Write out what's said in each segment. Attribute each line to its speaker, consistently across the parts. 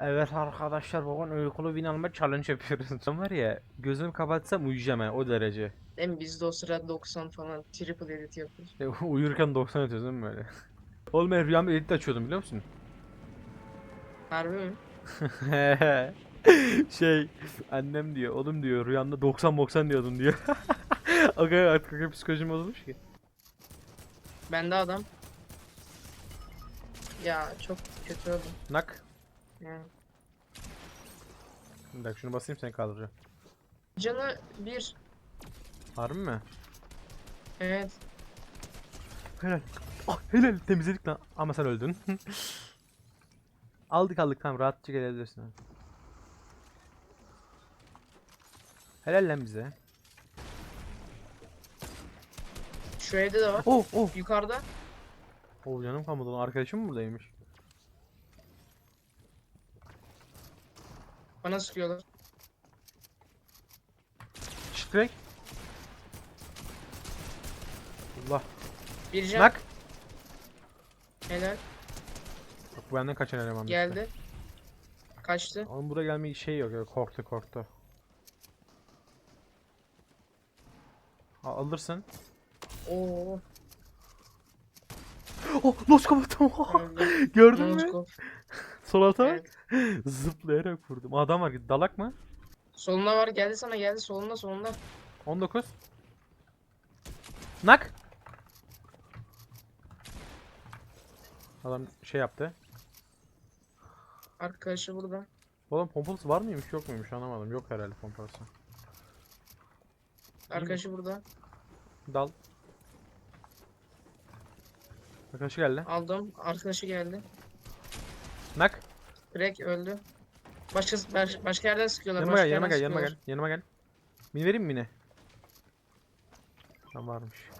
Speaker 1: Evet arkadaşlar bugün uykulu bin alma challenge yapıyoruz. Var ya gözümü kapatsam uyuyacağım ha o derece.
Speaker 2: Mi? Biz de o sırada 90 falan triple edit yapıyoruz.
Speaker 1: E, uyurken 90 atıyoruz değil mi böyle? Oğlum ben rüyamda edit açıyordum biliyor musun?
Speaker 2: Harbi mi?
Speaker 1: şey annem diyor oğlum diyor rüyamda 90 90 diyordun diyor. kadar artık kadar psikolojim bozulmuş ki.
Speaker 2: Ben de adam. Ya çok kötü oldu.
Speaker 1: Nak.
Speaker 2: Ya.
Speaker 1: Bir dakika şunu basayım seni kaldıracağım.
Speaker 2: Canı bir.
Speaker 1: Harbi mi?
Speaker 2: Evet.
Speaker 1: Helal. Ah helal temizledik lan. Ama sen öldün. aldık aldık tamam rahatça gelebilirsin. abi. Helal lan bize.
Speaker 2: Şu evde de var.
Speaker 1: Oh oh.
Speaker 2: Yukarıda.
Speaker 1: Oh canım kalmadı lan arkadaşım mı buradaymış?
Speaker 2: Bana sıkıyorlar.
Speaker 1: Şşt direkt. Allah.
Speaker 2: Bir can.
Speaker 1: Nak.
Speaker 2: Helal.
Speaker 1: Bak bu benden kaçan eleman.
Speaker 2: Geldi. Kaçtı.
Speaker 1: Onun buraya gelme şey yok korktu korktu. Al- Alırsın.
Speaker 2: Oo.
Speaker 1: Oh nos kapattım.
Speaker 2: öldü.
Speaker 1: Gördün mü?
Speaker 2: Noskop.
Speaker 1: Sol alta bak.
Speaker 2: Evet.
Speaker 1: Zıplayarak vurdum. Adam var dalak mı?
Speaker 2: Soluna var. Geldi sana geldi. Solunda solunda.
Speaker 1: 19. Nak. Adam şey yaptı.
Speaker 2: Arkadaşı burada.
Speaker 1: Oğlum pompalısı var mıymış yok muymuş anlamadım. Yok herhalde pompalısı.
Speaker 2: Arkadaşı burada.
Speaker 1: Dal. Arkadaşı geldi.
Speaker 2: Aldım. Arkadaşı geldi.
Speaker 1: Nak.
Speaker 2: Crack öldü. Başka baş- başka yerden sıkıyorlar.
Speaker 1: Yanıma
Speaker 2: başka
Speaker 1: gel, yanıma gel, yanıma gel. Yanıma gel. Mini vereyim mi mini? Tam varmış.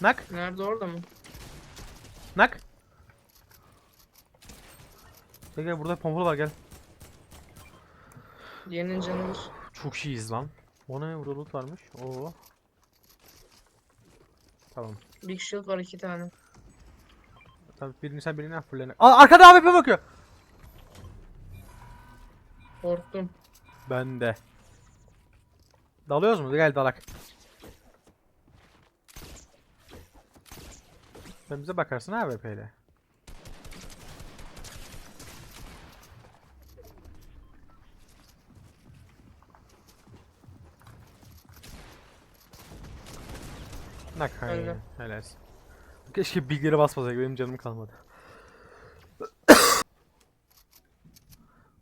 Speaker 1: Nak.
Speaker 2: Nerede orada mı?
Speaker 1: Nak. Gel gel burada pompalı var gel.
Speaker 2: Diğerinin canı bir.
Speaker 1: Çok iyiyiz lan. O ne burada loot varmış. Oo. Tamam.
Speaker 2: Big Shield var iki tane.
Speaker 1: Tamam birini sen birini yap fırlayana. Aa arkada AWP bakıyor.
Speaker 2: Korktum.
Speaker 1: Ben de. Dalıyoruz mu? Gel dalak. Sen bize bakarsın AWP ile. Nak hayır.
Speaker 2: Öyle.
Speaker 1: Helalsin. Keşke bilgileri basmasaydı benim canım kalmadı.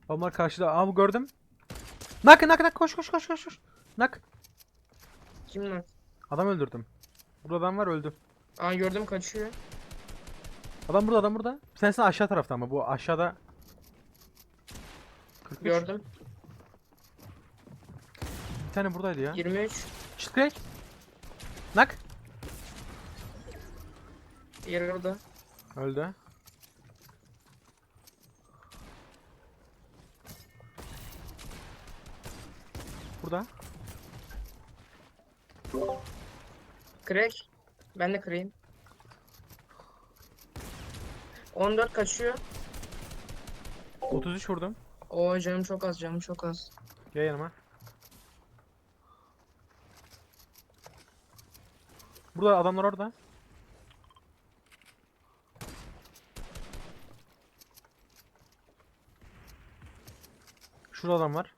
Speaker 1: Onlar karşıda. Aa bu gördüm. Nak nak nak koş koş koş koş. koş. Nak.
Speaker 2: Kim lan?
Speaker 1: Adam öldürdüm. Burada adam var öldü.
Speaker 2: Aa gördüm kaçıyor.
Speaker 1: Adam burada adam burada. Bir tanesi aşağı tarafta ama bu aşağıda. 43.
Speaker 2: Gördüm.
Speaker 1: Bir tane buradaydı ya.
Speaker 2: 23.
Speaker 1: Çıt crack. Nak.
Speaker 2: Diğeri orada.
Speaker 1: Öldü. Burada.
Speaker 2: Crack. Ben de kırayım. 14 kaçıyor.
Speaker 1: 33 vurdum.
Speaker 2: Oo canım çok az canım çok az.
Speaker 1: Gel yanıma. Burada adamlar orada. Şurada adam var.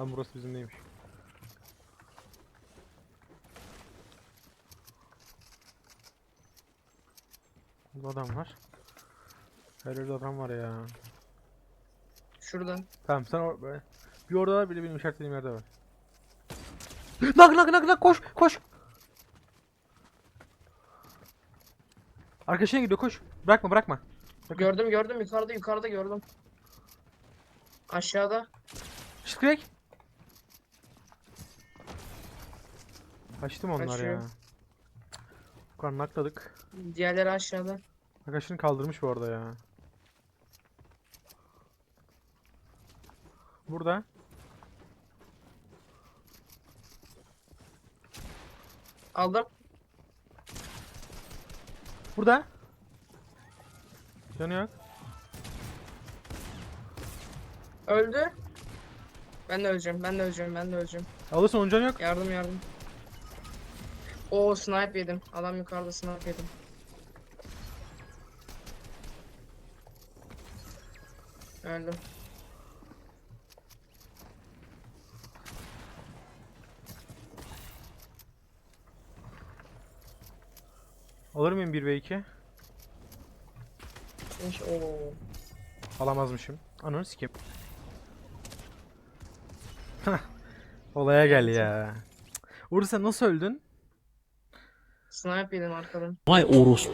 Speaker 1: Lan burası bizim neymiş? Burada adam var. Her yerde adam var ya.
Speaker 2: Şurada.
Speaker 1: Tamam sen or bir orada var bir de benim işaretlediğim yerde var. Nak nak nak nak koş koş. Arkadaşına gidiyor koş. Bırakma bırakma. Bakın.
Speaker 2: Gördüm gördüm yukarıda yukarıda gördüm. Aşağıda.
Speaker 1: Şıkrek. Kaçtım onlar
Speaker 2: Kaçıyor.
Speaker 1: ya. Yukarı nakladık.
Speaker 2: Diğerleri aşağıda.
Speaker 1: Arkadaşını kaldırmış bu arada ya. Burada.
Speaker 2: Aldım.
Speaker 1: Burada. Canı yok.
Speaker 2: Öldü. Ben de öleceğim. Ben de öleceğim. Ben de öleceğim.
Speaker 1: Alırsın onun canı yok.
Speaker 2: Yardım yardım. Oo snipe yedim. Adam yukarıda snipe yedim. Öldüm.
Speaker 1: Alır mıyım 1 ve 2?
Speaker 2: İnş oo.
Speaker 1: Alamazmışım. Ananı sikeyim. Hah, Olaya gel ya. Uğur sen nasıl öldün?
Speaker 2: Snipe yedim arkadan.
Speaker 3: Vay orospu